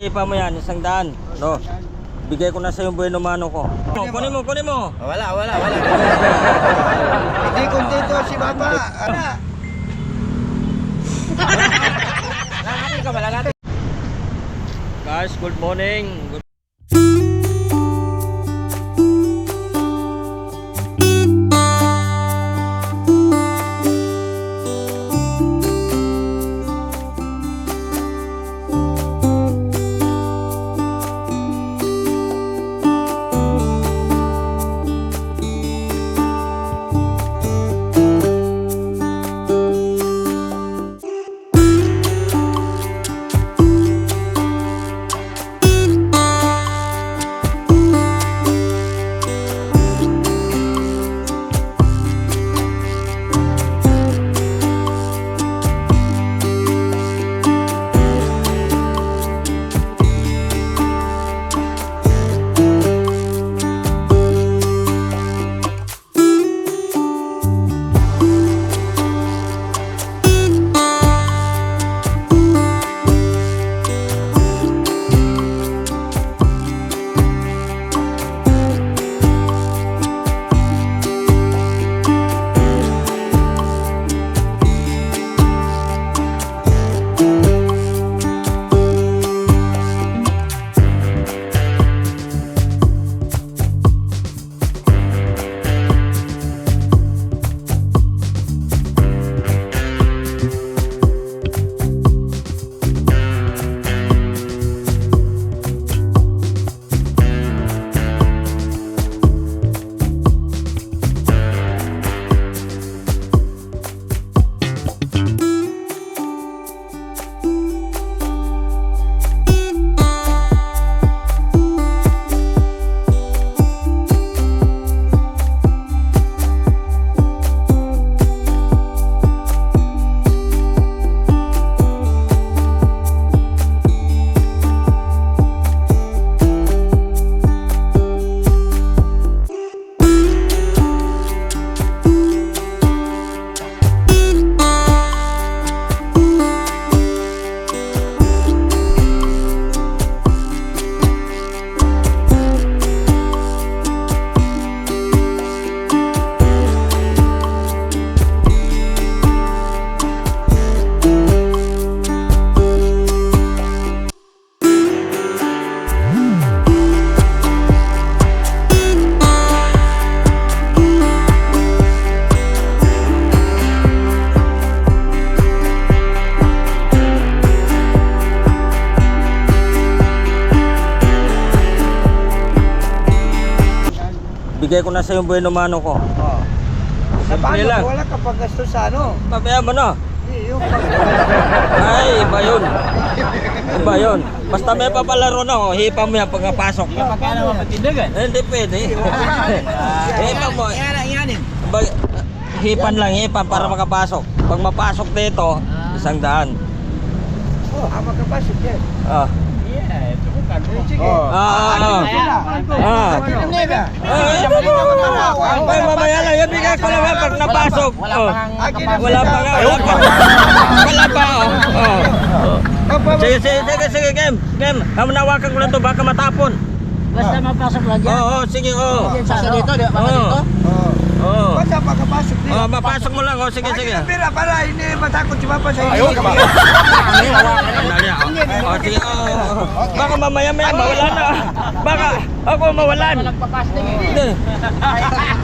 Ipa mo yan, isang daan. No. Bigay ko na sa yung bueno mano ko. Oh, kunin mo, kunin mo. Wala, wala, wala. Hindi kontento si Papa. Ano? Lalaki ka ba? Lalaki. Guys, good morning. Good Bigay ko na sa yung bueno mano ko. Oh. Sa Simple lang. paano? Wala ka pang gasto sa ano? Pabayaan mo na. Eh, Yung Ay, iba yun. Iba yun. Basta may papalaro na, oh, hipa mo yan pagkapasok. Pagka naman matindagan. Eh, Hindi pwede. hipa mo. Yan, yanin. Bag- hipan lang, hipan para makapasok. Pag mapasok dito, isang daan. oh, ah, magkapasok yan. Ah. Eh, sige. Ah, ah, ah. Ah. Ano? Ay, ay, mamaya lang. Yan, bigay ko yan pag napasok. Wala Oh. pa Wala pa wala pa. Oh. Oh. Sige, sige, sige, sige, Kem. Kem, hamunawakan ko lang to, baka matapon. Basta mapasok lang Oo, yan. oh, sige, oo. Basta dito, di ba? Oo. dito. Oh. Oo. Basta magkapasok din. Oh, mapasok mo lang, oh, sige, sige. Bakit pera para hindi matakot si Papa sa Ayaw ka ba? Sandali, oh. Oh, sige, oh, oh. Baka mamaya maya mawala na. Baka ako mawalan. Nagpapasting eh. Hindi.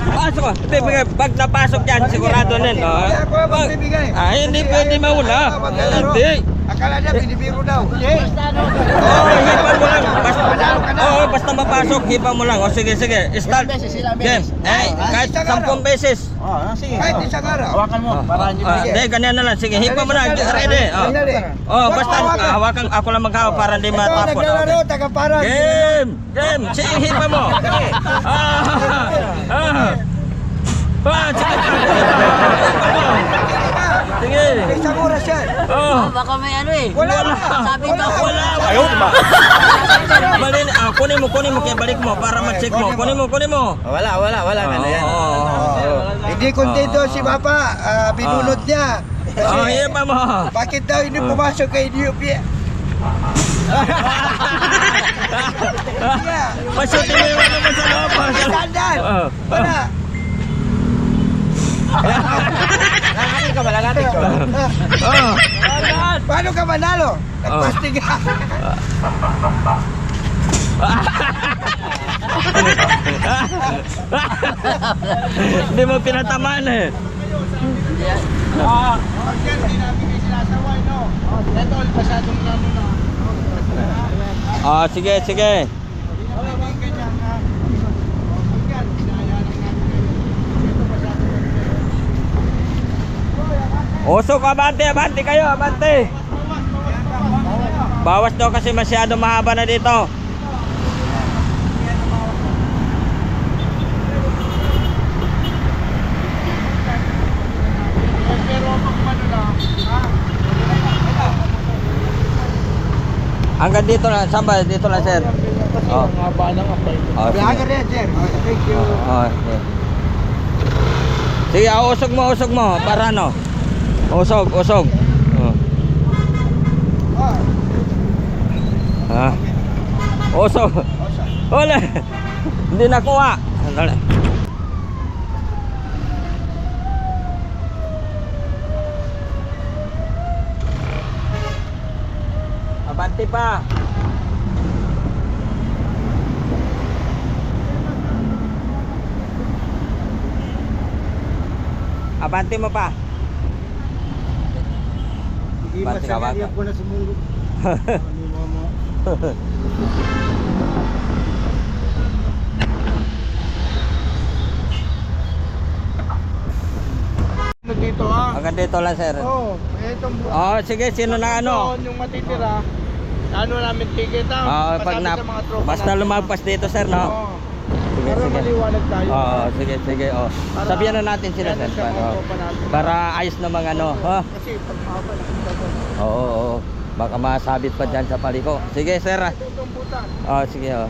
Pasok ko. Hindi, pag- napasok yan, sigurado nun. Oh. Kaya ako ang magbibigay. Ah, hindi pwede mawala. Hindi. Akala niya binibiro daw. Basta ano, Oo, oh, hipan mo lang. Basta, oh, basta mapasok, hipan mo lang. O sige, sige. Start. beses, ilang Game. beses? Eh, kahit sampung beses. Oh, sige. Kahit isang araw. Hawakan mo para hindi Ah, Hindi, ganyan na lang. Sige, hipan mo na. Ready. Oh. Oh, basta ah, hawakan ako lang maghawak para hindi Ito, matapon. naglalaro, taga para. Game! Game! Sige, hipa mo! Ah! Ah! Ah! Sige! Hipa mo! Sige! Isang oras yan. Oh! baka may ano eh. Wala. Sabi daw, Wala! Ayaw ba? Balin, ah, kunin mo, kunin mo, kaya balik mo para ma-check mo. Kunin mo, kunin mo. Wala, wala, wala ka na yan. Oo, oo, oo. Hindi kontento si Papa. Ah, binunod niya. Oh, Kasi, hipa mo. bakit daw hindi pumasok kay DUP? Pasutin mo yung ano mo sa loob. ah. Oo. Wala! Langanin ka ba? Langanin ka ba? Oo. Paano ka manalo? Nagpastig ka. Hindi mo pinatamaan eh. Pag yan, hindi namin kayo sinasaway, no? Ito, masyadong ano na. Ah, sige, sige. Wala bang ganyan, ha? Pag yan, hinahayaan lang namin kayo. Ito, masyadong Usok, abante, abante kayo, abante. Bawas daw kasi masyado mahaba na dito. Hanggang dito lang, saan ba? Dito lang, sir. Oh. Ang haba ng. Oh. Vlogger yan, sir. Oh, Thank you. Oh, sige. Sige, ah, usog mo, usog mo. Para ano? Usog, usog. Oh. Ha? Usog. Wala. Hindi nakuha. Sandali. Abante pa. Abante mo pa. Hindi masakit bata. yan po na sumulog. Ano dito ha? Hanggang dito lang, sir. Oo, oh, itong Oh, sige, sino na ano? Yung matitira. Ano namin ticket? Ah, pag na, tropa basta lumagpas dito, sir, no? Oo. Sige, Para sige. maliwanag tayo. Oo, sige, sige. Oh. Para- Sabihan na natin sila, sir. Para, natin. para ayos na mga ano. Ha? Kasi pag mahaba na kita to. Oo, oo. Baka masabit pa dyan sa paliko. Sige, sir. ah. Oh, sige, oh.